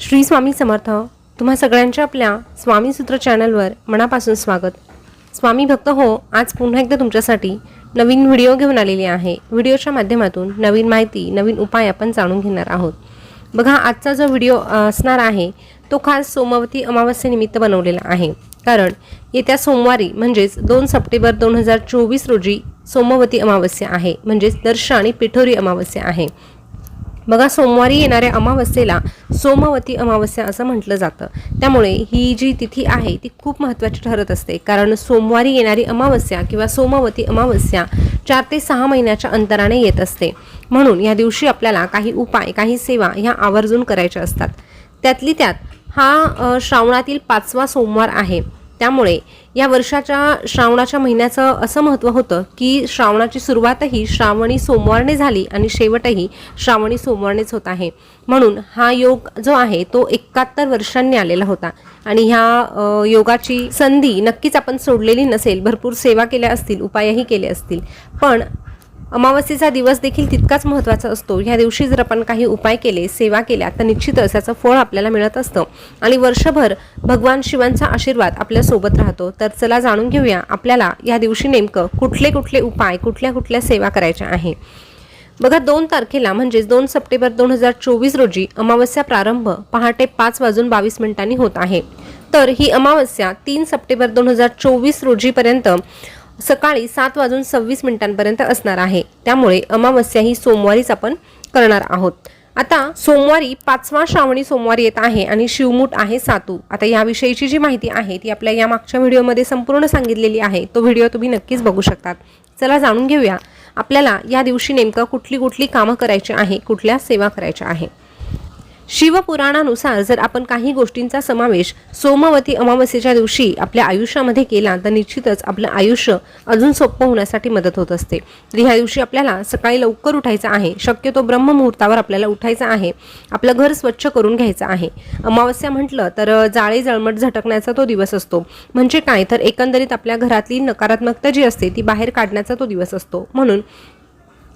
श्री स्वामी समर्थ तुम्हा सगळ्यांच्या आपल्या स्वामीसूत्र चॅनलवर मनापासून स्वागत. स्वामी भक्त हो आज पुन्हा एकदा तुमच्यासाठी नवीन व्हिडिओ घेऊन आलेली आहे. व्हिडिओच्या माध्यमातून नवीन माहिती नवीन उपाय आपण जाणून घेणार आहोत. बघा आजचा जो व्हिडिओ असणार आहे तो खास सोमवती अमावस्येनिमित्त बनवलेला आहे. कारण येत्या सोमवारी म्हणजेच दोन सप्टेंबर दोन हजार चोवीस रोजी सोमवती अमावस्या आहे. म्हणजेच दर्श आणि पिठोरी अमावस्या आहे. बघा सोमवारी येणाऱ्या अमावस्येला सोमवती अमावस्या असं म्हटलं जातं. त्यामुळे ही जी तिथी आहे ती खूप महत्त्वाची ठरत असते. कारण सोमवारी येणारी अमावस्या किंवा सोमवती अमावस्या चार ते सहा महिन्याच्या अंतराने येत असते. म्हणून या दिवशी आपल्याला काही उपाय काही सेवा ह्या आवर्जून करायच्या असतात. त्यातली त्यात हा श्रावणातील पाचवा सोमवार आहे. त्यामुळे या वर्षाच्या श्रावणाच्या महिन्याचं असं महत्त्व होतं की श्रावणाची सुरुवातही श्रावणी सोमवारने झाली आणि शेवटही श्रावणी सोमवारनेच होत आहे. म्हणून हा योग जो आहे तो एकाहत्तर वर्षांनी आलेला होता आणि ह्या योगाची संधी नक्कीच आपण सोडलेली नसेल भरपूर सेवा केल्या असतील उपायही केले असतील. पण अमावस्येचा दिवस देखील तितकाच महत्त्वाचा असतो. ह्या दिवशी जर आपण काही उपाय केले सेवा केल्या तर निश्चितच याचं फळ आपल्याला मिळत असतं. आणि वर्षभर भगवान शिवांचा आशीर्वाद आपल्यासोबत राहतो. तर चला जाणून घेऊया आपल्याला या दिवशी नेमकं कुठले कुठले उपाय कुठल्या कुठल्या सेवा करायच्या आहे. बघा दोन तारखेला म्हणजेच दोन सप्टेंबर दोन हजार चोवीस रोजी अमावस्या प्रारंभ पहाटे पाच वाजून बावीस मिनिटांनी होत आहे. तर ही अमावस्या तीन सप्टेंबर दोन हजार चोवीस रोजीपर्यंत सकाळी सात वाजून सव्वीस मिनिटांपर्यंत असणार आहे. त्यामुळे अमावस्या ही सोमवारीच आपण करणार आहोत. आता सोमवारी पाचवा श्रावणी सोमवार येत आहे आणि शिवमूठ आहे सातू. आता याविषयीची जी माहिती आहे ती आपल्या या मागच्या व्हिडिओमध्ये संपूर्ण सांगितलेली आहे. तो व्हिडिओ तुम्ही नक्कीच बघू शकतात. चला जाणून घेऊया आपल्याला या दिवशी नेमकं कुठली कुठली कामं करायची आहे कुठल्या सेवा करायच्या आहे? शिवपुराणानुसार जर आपण काही गोष्टींचा समावेश सोमवती अमावस्येच्या दिवशी आपल्या आयुष्यामध्ये केला तर निश्चितच आपलं आयुष्य अजून सोपं होण्यासाठी मदत होत असते. तर ह्या दिवशी आपल्याला सकाळी लवकर उठायचं आहे. शक्यतो ब्रह्ममुहूर्तावर आपल्याला उठायचं आहे. आपलं घर स्वच्छ करून घ्यायचं आहे. अमावस्या म्हटलं तर जाळे जळमट झटकण्याचा तो दिवस असतो. म्हणजे काय? तर एकंदरीत आपल्या घरातली नकारात्मकता जी असते ती बाहेर काढण्याचा तो दिवस असतो. म्हणून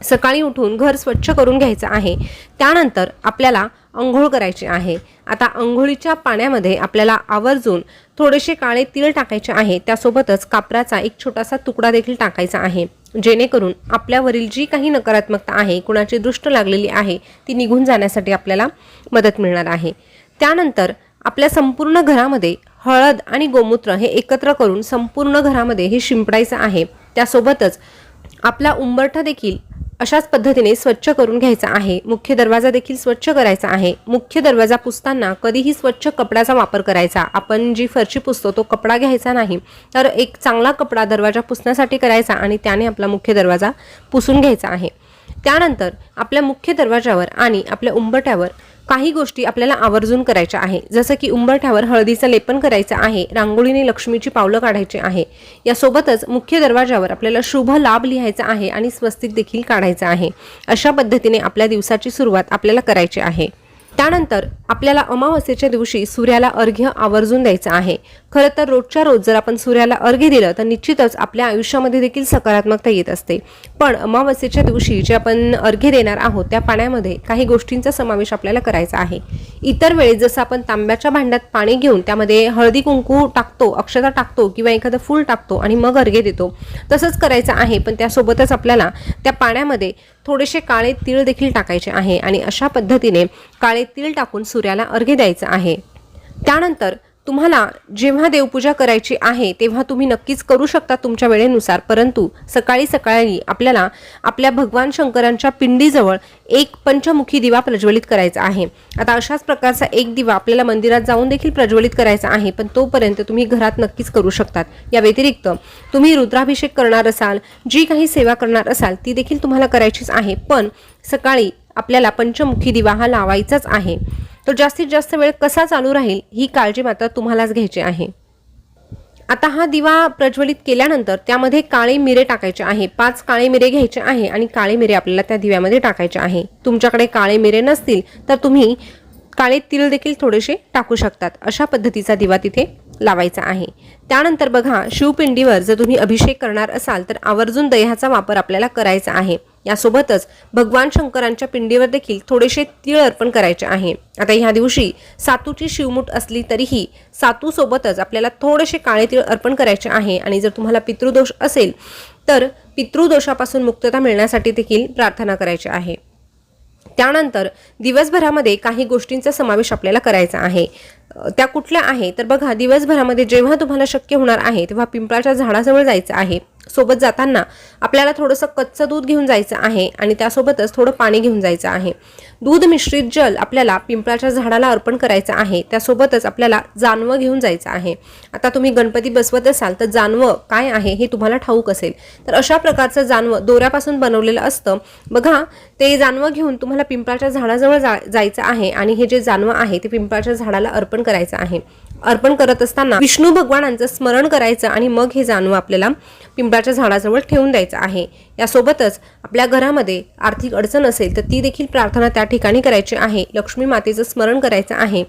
सकाळी उठून घर स्वच्छ करून घ्यायचं आहे. त्यानंतर आपल्याला अंघोळ करायची आहे. आता अंघोळीच्या पाण्यामध्ये आपल्याला आवर्जून थोडेसे काळे तीळ टाकायचे आहे. त्यासोबतच कापराचा एक छोटासा तुकडा देखील टाकायचा आहे. जेणेकरून आपल्यावरील जी काही नकारात्मकता आहे कुणाची दृष्ट लागलेली आहे ती निघून जाण्यासाठी आपल्याला मदत मिळणार आहे. त्यानंतर आपल्या संपूर्ण घरामध्ये हळद आणि गोमूत्र हे एकत्र करून संपूर्ण घरामध्ये हे शिंपडायचं आहे. त्यासोबतच आपला उंबरठा देखील अशाच पद्धतीने स्वच्छ करून घ्यायचा आहे. मुख्य दरवाजा देखील स्वच्छ करायचा आहे. मुख्य दरवाजा पुसताना कधीही स्वच्छ कपड्याचा वापर करायचा. आपण जी फरशी पुसतो तो कपडा घ्यायचा नाही. तर एक चांगला कपडा दरवाजा पुसण्यासाठी करायचा आणि त्याने आपला मुख्य दरवाजा पुसून घ्यायचा आहे. त्यानंतर आपल्या मुख्य दरवाजावर आणि आपल्या उंबट्यावर काही गोष्टी आपल्याला आवर्जून करायच्या आहे. जसं की उंबरठ्यावर हळदीचं लेपन करायचं आहे रांगोळीने लक्ष्मीची पावलं काढायची आहे. यासोबतच मुख्य दरवाजावर आपल्याला शुभ लाभ लिहायचा आहे आणि स्वस्तिक देखील काढायचं आहे. अशा पद्धतीने आपल्या दिवसाची सुरुवात आपल्याला करायची आहे. त्यानंतर आपल्याला अमावस्येच्या दिवशी सूर्याला अर्घ्य आवर्जून द्यायचं आहे. खरं तर रोजच्या रोज जर आपण सूर्याला अर्घ्य दिलं तर निश्चितच आपल्या आयुष्यामध्ये देखील सकारात्मकता येत असते. पण अमावस्येच्या दिवशी जे आपण अर्घ्य देणार आहोत त्या पाण्यामध्ये काही गोष्टींचा समावेश आपल्याला करायचा आहे. इतर वेळेस जसं आपण तांब्याच्या भांड्यात पाणी घेऊन त्यामध्ये हळदी कुंकू टाकतो अक्षता टाकतो किंवा एखादं फूल टाकतो आणि मग अर्घ्य देतो तसंच करायचं आहे. पण त्यासोबतच आपल्याला त्या पाण्यामध्ये थोडेसे काळे तीळ देखील टाकायचे आहे आणि अशा पद्धतीने काळे तीळ टाकून सूर्याला अर्घ्य द्यायचं आहे. त्यानंतर तुम्हाला जेव्हा देवपूजा करायची आहे तेव्हा तुम्ही नक्कीच करू शकता तुमच्या वेळेनुसार. परंतु सकाळी सकाळी आपल्याला आपल्या भगवान शंकरांच्या पिंडीजवळ एक पंचमुखी दिवा प्रज्वलित करायचा आहे. आता अशाच प्रकारचा एक दिवा आपल्याला मंदिरात जाऊन देखील प्रज्वलित करायचा आहे पण तोपर्यंत तुम्ही घरात नक्कीच करू शकतात. या व्यतिरिक्त तुम्ही रुद्राभिषेक करणार असाल जी काही सेवा करणार असाल ती देखील तुम्हाला करायचीच आहे. पण सकाळी आपल्याला पंचमुखी दिवा हा लावायचाच आहे. तो जास्तीत जास्त वेळ कसा चालू राहील ही काळजी मात्र तुम्हालाच घ्यायची आहे. आता हा दिवा प्रज्वलित केल्यानंतर त्यामध्ये काळे मिरे टाकायचे आहे. पाच काळे मिरे घ्यायचे आहे आणि काळे मिरे आपल्याला त्या दिव्यामध्ये टाकायचे आहे. तुमच्याकडे काळे मिरे नसतील तर तुम्ही काळे तिळ देखील थोडेसे टाकू शकतात. अशा पद्धतीचा दिवा तिथे लावायचा आहे. त्यानंतर बघा शिवपिंडीवर जर तुम्ही अभिषेक करणार असाल तर आवर्जून दह्याचा वापर आपल्याला करायचा आहे. यासोबतच भगवान शंकरांच्या पिंडीवर देखील थोडेसे तीळ अर्पण करायचे आहे. आता ह्या दिवशी सातूची शिवमूठ असली तरीही सातू सोबतच आपल्याला थोडेसे काळे तीळ अर्पण करायचे आहे. आणि जर तुम्हाला पितृदोष असेल तर पितृदोषापासून मुक्तता मिळण्यासाठी देखील प्रार्थना करायची आहे. त्यानंतर दिवसभरामध्ये काही गोष्टींचा समावेश आपल्याला करायचा आहे. त्या कुठल्या आहे? तर बघा दिवसभरामध्ये जेव्हा तुम्हाला शक्य होणार आहे तेव्हा पिंपळाच्या झाडाजवळ जायचं आहे. सोबत जाताना आपल्याला थोडंसं कच्चं दूध घेऊन जायचं आहे आणि त्यासोबतच थोडं पाणी घेऊन जायचं आहे. दूध मिश्रित जल आपल्याला पिंपळाच्या झाडाला अर्पण करायचं आहे. त्यासोबतच आपल्याला जानवं घेऊन जायचं आहे. आता तुम्ही गणपती बसवत असाल तर जानवं काय आहे हे तुम्हाला ठाऊक असेल. तर अशा प्रकारचं जानवं दोऱ्यापासून बनवलेलं असतं. बघा ते जानवं घेऊन तुम्हाला पिंपळाच्या झाडाजवळ जा जायचं आहे आणि हे जे जानवं आहे ते पिंपळाच्या झाडाला अर्पण करायचं आहे. अर्पण करत असताना विष्णू भगवानांचं स्मरण करायचं आणि मग हे जानवं आपल्याला पिंपळाच्या झाडाजवळ ठेवून द्यायचं आहे. यासोबतच आपल्या घरामध्ये आर्थिक अडचण असेल तर ती देखील प्रार्थना त्या ठिकाणी करायची आहे. लक्ष्मी मातेचं स्मरण करायचं आहे.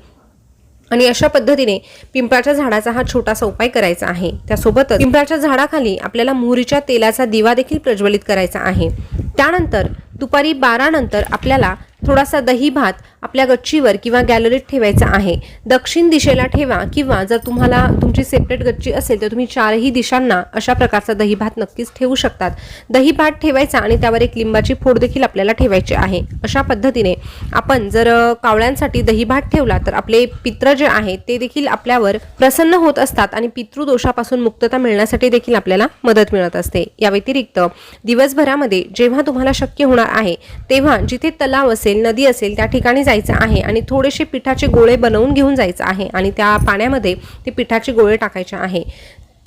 आणि अशा पद्धतीने पिंपळाच्या झाडाचा हा छोटासा उपाय करायचा आहे. त्यासोबतच पिंपळाच्या झाडाखाली आपल्याला मोहरीच्या तेलाचा दिवा देखील प्रज्वलित करायचा आहे. त्यानंतर दुपारी बारा नंतर आपल्याला थोडासा दही भात आपल्या गच्चीवर किंवा गॅलरीत ठेवायचा आहे. दक्षिण दिशेला ठेवा किंवा जर तुम्हाला तुमची सेपरेट गच्ची असेल तर तुम्ही चारही दिशांना अशा प्रकारचा दही भात नक्कीच ठेवू शकतात. दही भात ठेवायचा आणि त्यावर एक लिंबाची फोड देखील आपल्याला ठेवायची आहे. अशा पद्धतीने आपण जर कावळ्यांसाठी दही भात ठेवला तर आपले पित्र जे आहेत ते देखील आपल्यावर प्रसन्न होत असतात आणि पितृदोषापासून मुक्तता मिळण्यासाठी देखील आपल्याला मदत मिळत असते. या व्यतिरिक्त दिवसभरामध्ये जेव्हा तुम्हाला शक्य होणार आहे तेव्हा जिथे तलाव असेल नदी असेल त्या ठिकाणी जायचं आहे आणि थोडेसे पिठाचे गोळे बनवून घेऊन जायचं आहे आणि त्या पाण्यामध्ये ते पिठाचे गोळे टाकायचे आहे.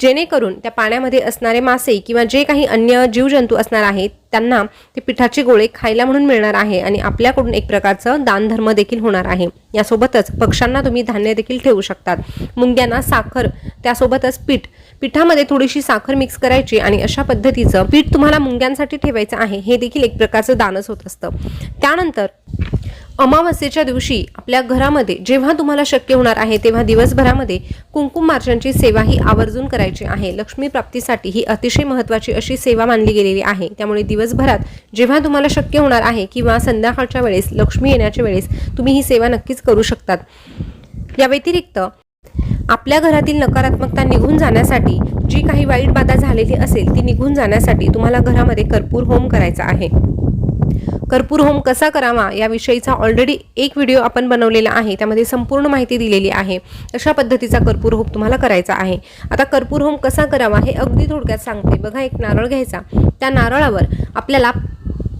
जेणेकरून त्या पाण्यामध्ये असणारे मासे किंवा जे काही अन्य जीवजंतू असणार आहेत त्यांना ते पिठाचे गोळे खायला म्हणून मिळणार आहे आणि आपल्याकडून एक प्रकारचं दानधर्म देखील होणार आहे. यासोबतच पक्ष्यांना तुम्ही धान्य देखील ठेवू शकतात. मुंग्यांना साखर त्यासोबतच पीठ. पिठामध्ये थोडीशी साखर मिक्स करायची आणि अशा पद्धतीचं पीठ तुम्हाला मुंग्यांसाठी ठेवायचं आहे हे देखील एक प्रकारचं दानच होत असतं. त्यानंतर अमावस्येच्या दिवशी आपल्या घरामध्ये जेव्हा तुम्हाला शक्य होणार आहे तेव्हा दिवसभरामध्ये कुंकुम मार्चनची सेवा ही आवर्जून करायची आहे. लक्ष्मी प्राप्तीसाठी ही अतिशय महत्त्वाची अशी सेवा मानली गेलेली आहे. त्यामुळे दिवसभरात जेव्हा तुम्हाला शक्य होणार आहे किंवा संध्याकाळच्या वेळेस लक्ष्मी येण्याच्या वेळेस तुम्ही ही सेवा नक्कीच करू शकतात. या व्यतिरिक्त आपल्या घरातील नकारात्मकता निघून जाण्यासाठी जी काही वाईट बाधा झालेली असेल ती निघून जाण्यासाठी तुम्हाला घरामध्ये कर्पूर होम करायचा आहे. कर्पूर होम कसा करावा याविषयीचा ऑलरेडी एक व्हिडिओ आपण बनवलेला आहे. त्यामध्ये संपूर्ण माहिती दिलेली आहे. अशा पद्धतीचा कर्पूर होम तुम्हाला करायचा आहे. आता कर्पूर होम कसा करावा हे अगदी थोडक्यात सांगते. बघा एक नारळ घ्यायचा. त्या नारळावर आपल्याला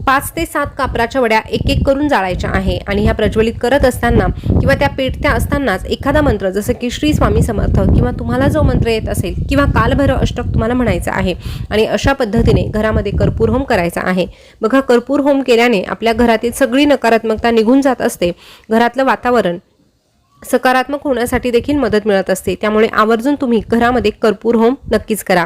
पाच ते सात कापराच्या वड्या एक एक करून जाळायच्या आहे आणि ह्या प्रज्वलित करत असताना किंवा त्या पेटत्या असतानाच एखादा मंत्र जसं की श्री स्वामी समर्थ किंवा तुम्हाला जो मंत्र येत असेल किंवा कालभैरव अष्टक तुम्हाला म्हणायचा आहे आणि अशा पद्धतीने घरामध्ये कर्पूर होम करायचा आहे. बघा कर्पूर होम केल्याने आपल्या घरातील सगळी नकारात्मकता निघून जात असते. घरातलं वातावरण सकारात्मक होण्यासाठी देखील मदत मिळत असते. त्यामुळे आवर्जून तुम्ही घरामध्ये कर्पूर होम नक्कीच करा.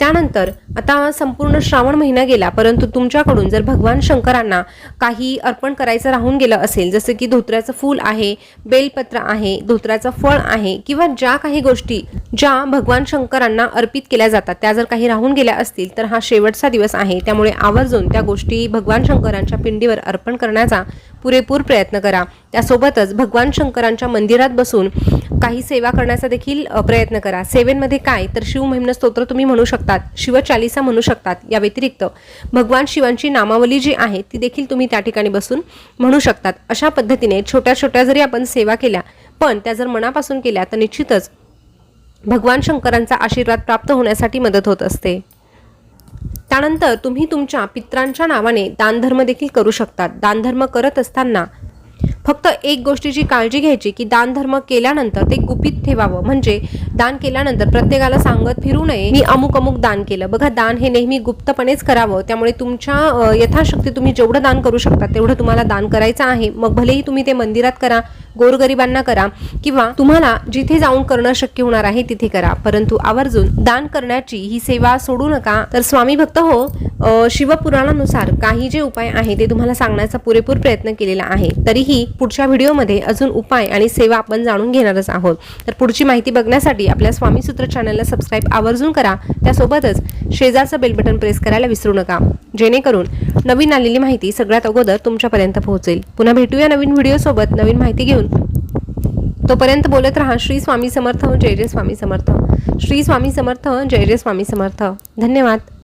त्यानंतर आता संपूर्ण श्रावण महिना गेला परंतु तुमच्याकडून जर भगवान शंकरांना काही अर्पण करायचं राहून गेलं असेल जसं की धोत्र्याचं फूल आहे बेलपत्र आहे धोत्र्याचं फळ आहे किंवा ज्या काही गोष्टी ज्या भगवान शंकरांना अर्पित केल्या जातात त्या जर काही राहून गेल्या असतील तर हा शेवटचा दिवस आहे. त्यामुळे आवर्जून त्या गोष्टी भगवान शंकरांच्या पिंडीवर अर्पण करण्याचा पुरेपूर प्रयत्न करा. त्यासोबतच भगवान शंकरांच्या मंदिरात बसून काही सेवा करण्याचा देखील प्रयत्न करा. सेवेमध्ये काय? तर शिव महिम्न स्तोत्र तुम्ही म्हणू शकतात. शिवचालिसा म्हणू शकतात. या व्यतिरिक्त भगवान शिवांची नामावली जी आहे ती देखील तुम्ही त्या ठिकाणी बसून म्हणू शकतात. अशा पद्धतीने छोट्या छोट्या जरी आपण सेवा केल्या पण त्या जर मनापासून केल्या तर निश्चितच भगवान शंकरांचा आशीर्वाद प्राप्त होण्यासाठी मदत होत असते. त्यानंतर तुम्ही तुमच्या पित्रांच्या नावाने दानधर्म देखील करू शकतात. दानधर्म करत असताना फक्त एक गोष्टीची काळजी घ्यायची की दानधर्म केल्यानंतर ते गुपित ठेवावं. म्हणजे दान केल्यानंतर प्रत्येकाला सांगत फिरू नये मी अमुक अमुक दान केलं. बघा दान हे नेहमी गुप्तपणेच करावं. त्यामुळे तुमच्या यथाशक्ती तुम्ही जेवढं दान करू शकता तेवढं तुम्हाला दान करायचं आहे. मग भलेही तुम्ही ते मंदिरात करा गोरगरिबांना करा किंवा तुम्हाला जिथे जाऊन करणं शक्य होणार आहे तिथे करा. परंतु आवर्जून दान करण्याची ही सेवा सोडू नका. तर स्वामी भक्त हो शिवपुराणानुसार काही जे उपाय आहे ते तुम्हाला सांगण्याचा पुरेपूर प्रयत्न केलेला आहे. तरीही पुढच्या व्हिडिओमध्ये अजून उपाय आणि सेवा आपण जाणून घेणारच आहोत. तर पुढची माहिती बघण्यासाठी आपल्या स्वामीसूत्र चॅनलला सबस्क्राईब आवर्जून करा. त्यासोबतच शेजारचं बेल बटन प्रेस करायला विसरू नका. जेणेकरून नवीन आलेली माहिती सगळ्यात अगोदर तुमच्यापर्यंत पोहोचेल. पुन्हा भेटूया नवीन व्हिडिओसोबत नवीन माहिती घेऊन. तोपर्यंत बोलत रहा श्री स्वामी समर्थ जय जय स्वामी समर्थ. श्री स्वामी समर्थ जय जय स्वामी समर्थ. धन्यवाद.